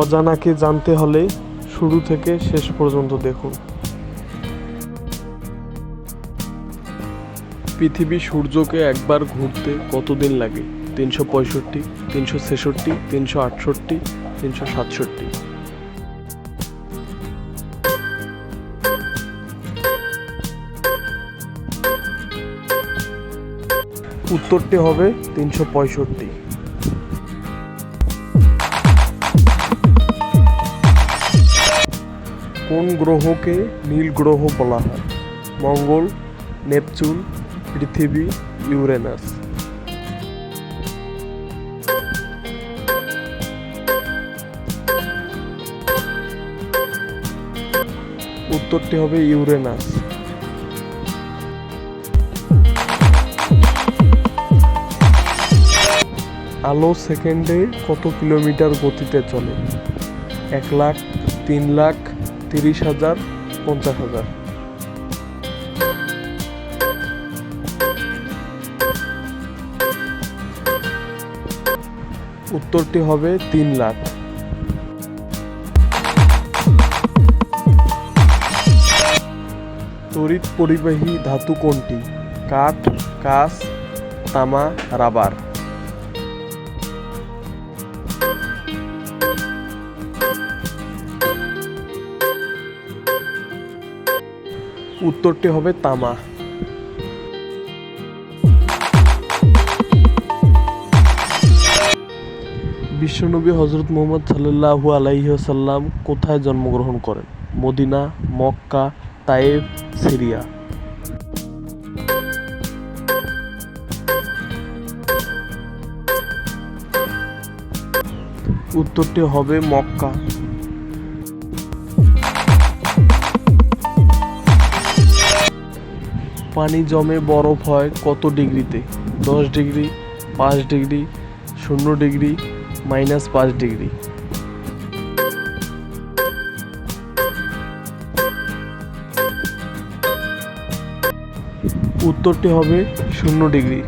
অজানাকে জানতে হলে শুরু থেকে শেষ পর্যন্ত দেখুন। পৃথিবী সূর্যকে একবার ঘুরতে কতদিন লাগে? তিনশো পঁয়ষট্টি, তিনশো ছেষট্টি, তিনশো আটষট্টি, তিনশো সাতষট্টি। উত্তরটি হবে তিনশো পঁয়ষট্টি। কোন গ্রহকে নীল গ্রহ বলা হয়? মঙ্গল, নেপচুন, পৃথিবী, ইউরেনাস। উত্তরটি হবে ইউরেনাস। আলো সেকেন্ডে কত কিলোমিটার গতিতে চলে? এক লাখ, তিন লাখ তিরিশ হাজার, পঞ্চাশ হাজার। উত্তরটি হবে তিন লাখ। তড়িৎ পরিবাহী ধাতু কোনটি? কাঠ, কাঁচ, তামা, রাবার। উত্তরটি হবে তামা। বিশ্বনবী হজরত মোহাম্মদ সাল্লাহু আলাইসাল্লাম কোথায় জন্মগ্রহণ করেন? মদিনা, মক্কা তায়েব সিরিয়া। উত্তরটি হবে মক্কা। পানি জমে বরফ হয় কত ডিগ্রিতে? দশ ডিগ্রি, পাঁচ ডিগ্রি, শূন্য ডিগ্রি, মাইনাস পাঁচ ডিগ্রি। উত্তরটি হবে শূন্য ডিগ্রি।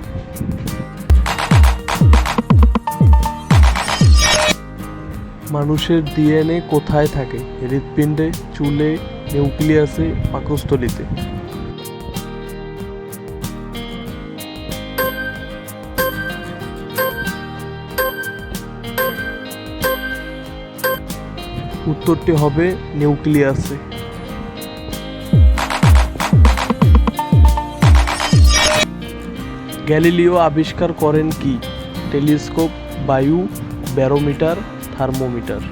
মানুষের ডিএনএ কোথায় থাকে? হৃৎপিণ্ডে, চুলে, নিউক্লিয়াসে, পাকস্থলিতে। উত্তরটি হবে নিউক্লিয়াসে। গ্যালিলিও আবিষ্কার করেন কি? টেলিস্কোপ বায়ু ব্যারোমিটার থার্মোমিটার।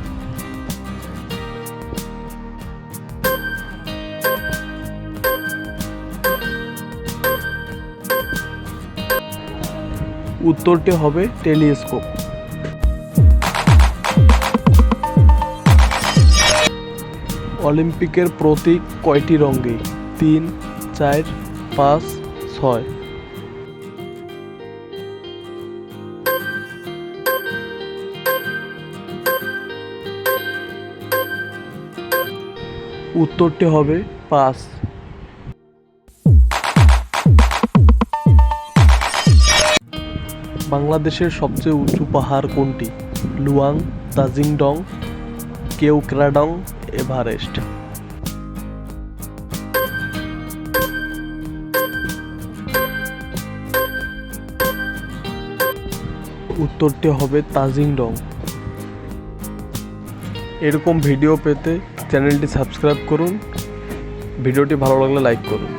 উত্তরটি হবে টেলিস্কোপ। অলিম্পিকের প্রতীক কয়টি রঙে? তিন, চার, পাঁচ, ছয়। উত্তরটি হবে পাঁচ। বাংলাদেশের সবচেয়ে উঁচু পাহাড় কোনটি? লুয়াং তাজিংডং কেউক্রাডং এভারেস্ট। উত্তরটি হবে তাজিংডং। এরকম ভিডিও পেতে চ্যানেলটি সাবস্ক্রাইব করুন। ভিডিওটি ভালো লাগলে লাইক করুন।